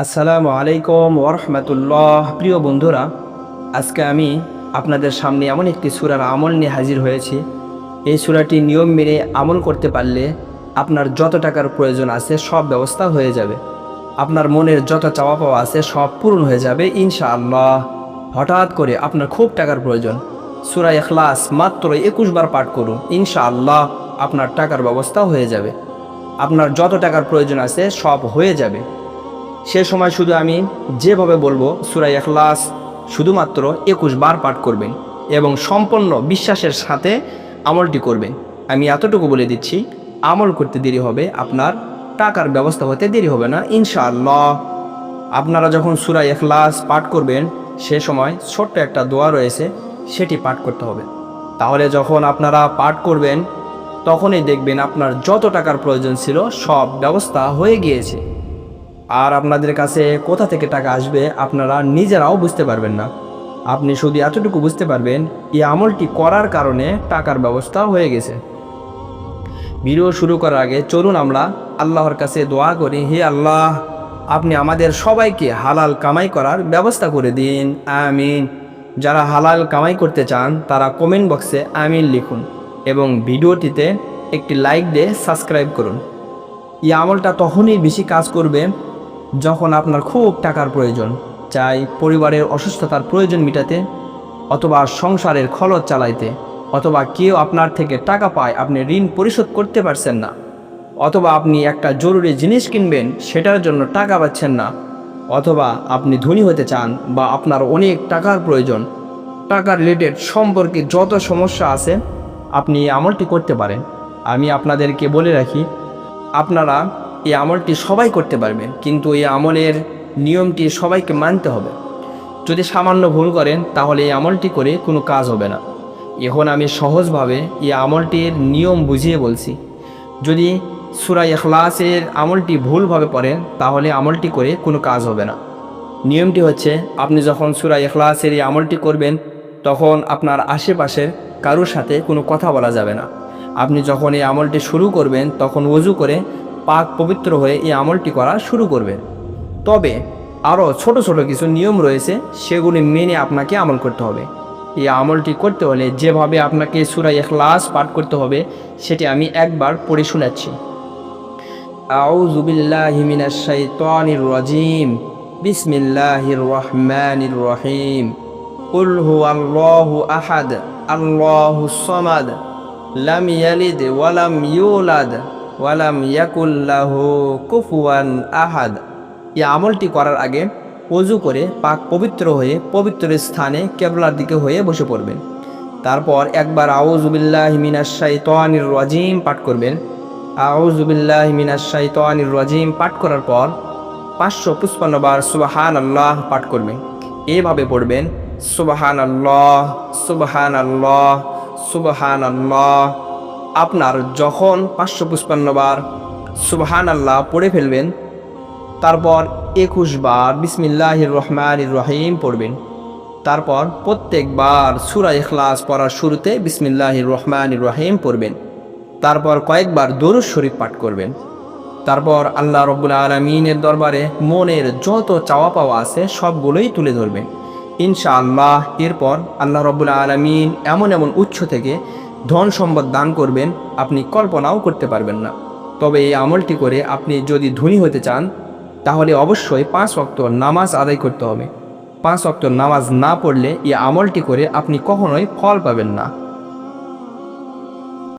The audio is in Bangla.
আসসালামু আলাইকুম ওরহমতুল্লাহ প্রিয় বন্ধুরা, আজকে আমি আপনাদের সামনে এমন একটি সুরার আমল নিয়ে হাজির হয়েছি। এই সুরাটি নিয়ম মেনে আমল করতে পারলে আপনার যত টাকার প্রয়োজন আছে সব ব্যবস্থা হয়ে যাবে। আপনার মনের যত চাওয়া পাওয়া আছে সব পূরণ হয়ে যাবে ইনশাআল্লাহ। হঠাৎ করে আপনার খুব টাকার প্রয়োজন। সুরা এখলাস মাত্র একুশ বার পাঠ করুন, ইনশাআল্লাহ আপনার টাকার ব্যবস্থা হয়ে যাবে। আপনার যত টাকার প্রয়োজন আছে সব হয়ে যাবে। সে সময় শুধু আমি যেভাবে বলব সুরাই এখলাস শুধুমাত্র একুশ বার পাঠ করবেন এবং সম্পূর্ণ বিশ্বাসের সাথে আমলটি করবেন। আমি এতটুকু বলে দিচ্ছি, আমল করতে দেরি হবে, আপনার টাকার ব্যবস্থা হতে দেরি হবে না, ইনশাআল্লাহ। আপনারা যখন সুরাই এখলাস পাঠ করবেন, সে সময় ছোট্ট একটা দোয়া রয়েছে, সেটি পাঠ করতে হবে। তাহলে যখন আপনারা পাঠ করবেন, তখনই দেখবেন আপনার যত টাকার প্রয়োজন ছিল, সব ব্যবস্থা হয়ে গিয়েছে। আর আপনাদের কাছে কোথা থেকে টাকা আসবে আপনারা নিজেরাও বুঝতে পারবেন না। আপনি শুধু এতটুকু বুঝতে পারবেন, এই আমলটি করার কারণে টাকার ব্যবস্থা হয়ে গেছে। ভিডিও শুরু করার আগে চলুন আমরা আল্লাহর কাছে দোয়া করি, হে আল্লাহ, আপনি আমাদের সবাইকে হালাল কামাই করার ব্যবস্থা করে দিন, আমিন। যারা হালাল কামাই করতে চান, তারা কমেন্ট বক্সে আমিন লিখুন এবং ভিডিওটিতে একটি লাইক দিয়ে সাবস্ক্রাইব করুন। এই আমলটা তখনই বেশি কাজ করবে যখন আপনার খুব টাকার প্রয়োজন, চাই পরিবারের অসুস্থতার প্রয়োজন মেটাতে, অথবা সংসারের খরচ চালাইতে, অথবা কেউ আপনার থেকে টাকা পায় আপনি ঋণ পরিশোধ করতে পারছেন না, অথবা আপনি একটা জরুরি জিনিস কিনবেন সেটার জন্য টাকা পাচ্ছেন না, অথবা আপনি ধনী হতে চান বা আপনার অনেক টাকার প্রয়োজন, টাকার রিলেটেড সম্পর্কে যত সমস্যা আছে, আপনি আমলটি করতে পারেন। আমি আপনাদেরকে বলে রাখি, আপনারা এই আমলটি সবাই করতে পারবে, কিন্তু এই আমলের নিয়মটি সবাইকে মানতে হবে। যদি সামান্য ভুল করেন, তাহলে এই আমলটি করে কোনো কাজ হবে না। এখন আমি সহজভাবে এই আমলটির নিয়ম বুঝিয়ে বলছি। যদি সুরা এখলাসের আমলটি ভুলভাবে পড়েন, তাহলে আমলটি করে কোনো কাজ হবে না। নিয়মটি হচ্ছে, আপনি যখন সুরা এখলাসের এই আমলটি করবেন, তখন আপনার আশেপাশের কারোর সাথে কোনো কথা বলা যাবে না। আপনি যখন এই আমলটি শুরু করবেন, তখন ওজু করে পাক পবিত্র হয়ে এই আমলটি করা শুরু করবে। তবে আরও ছোট ছোট কিছু নিয়ম রয়েছে, সেগুলি মেনে আপনাকে আমল করতে হবে। এই আমলটি করতে হলে যেভাবে আপনাকে সুরাই এখলাস পাঠ করতে হবে, সেটি আমি একবার পড়ে শোনাচ্ছি রহিম। আহাদ ইউলাদ। ওয়া লাম ইয়াকুল লাহু কুফুয়ান আহাদ। এই আমলটি করার আগে অজু করে পাক পবিত্র হয়ে পবিত্র স্থানে কেবলার দিকে হয়ে বসে পড়বেন। তারপর একবার আউজুবিল্লাহ মিনাশ শাইতানির রাজিম পাঠ করবেন। আউজুবিল্লাহ মিনাশ শাইতানির রাজিম পাঠ করার পর পাঁচশো পুষ্পান্ন বার সুবাহান আল্লাহ পাঠ করবেন। এভাবে পড়বেন সুবাহান আল্লাহ সুবাহান আল্লাহ সুবাহান আল্লাহ আপনার যখন পাঁচশো পুষ্পান্ন বার সুবাহান আল্লাহ পড়ে ফেলবেন, তারপর একুশ বার বিসমিল্লাহির রহমানির রহিম পড়বেন, তারপর প্রত্যেকবার সুরা ইখলাস পড়ার শুরুতে বিসমিল্লাহির রহমানির রহিম পড়বেন, তারপর কয়েকবার দরুদ শরীফ পাঠ করবেন, তারপর আল্লাহ রব্বুল আলমিনের দরবারে মনের যত চাওয়া পাওয়া আছে সবগুলোই তুলে ধরবেন। ইনশাআল্লাহ, এরপর আল্লাহ রব্বুল আলমিন এমন এমন উৎস থেকে ধন সম্পদ দান করবেন, আপনি কল্পনাও করতে পারবেন না। তবে এই আমলটি করে আপনি যদি ধনী হতে চান, তাহলে অবশ্যই পাঁচ অক্ত নামাজ আদায় করতে হবে। পাঁচ অক্ত নামাজ না পড়লে এই আমলটি করে আপনি কখনোই ফল পাবেন না।